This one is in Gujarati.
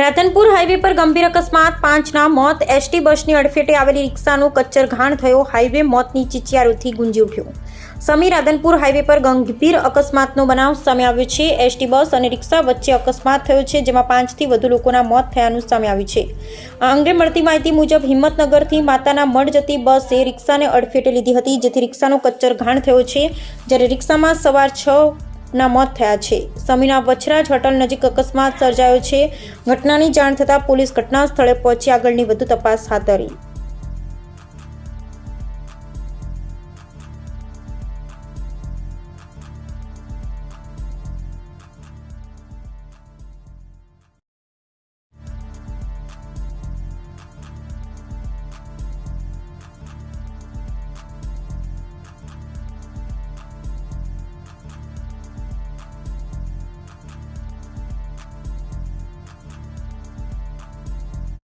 રાધનપુર હાઈવે પર ગંભીર અકસ્માત. પાંચના મોત. એસટી બસની અડફેટે આવેલી રિક્ષાનું કચ્છર ઘાણ થયો. હાઈવે મોતની ચિચિયારોથી ગુંજી ઉઠ્યું. સમી રાધનપુર હાઈવે પર ગંભીર અકસ્માતનો બનાવ સામે આવ્યો છે. એસટી બસ અને રિક્ષા વચ્ચે અકસ્માત થયો છે, જેમાં પાંચથી વધુ લોકોના મોત થયાનું સામે આવ્યું છે. આ અંગે મળતી માહિતી મુજબ હિંમતનગરથી માતાના મઢ જતી બસે રિક્ષાને અડફેટે લીધી હતી, જેથી રિક્ષાનો કચ્ચર ઘાણ થયો છે. જ્યારે રિક્ષામાં સવાર છ ના મોત થયા છે. સમીના વછરાજ હોટલ નજીક અકસ્માત સર્જાયો છે. ઘટનાની જાણ થતાં પોલીસ ઘટના સ્થળે પહોંચી આગળની વધુ તપાસ હાથ ધરી.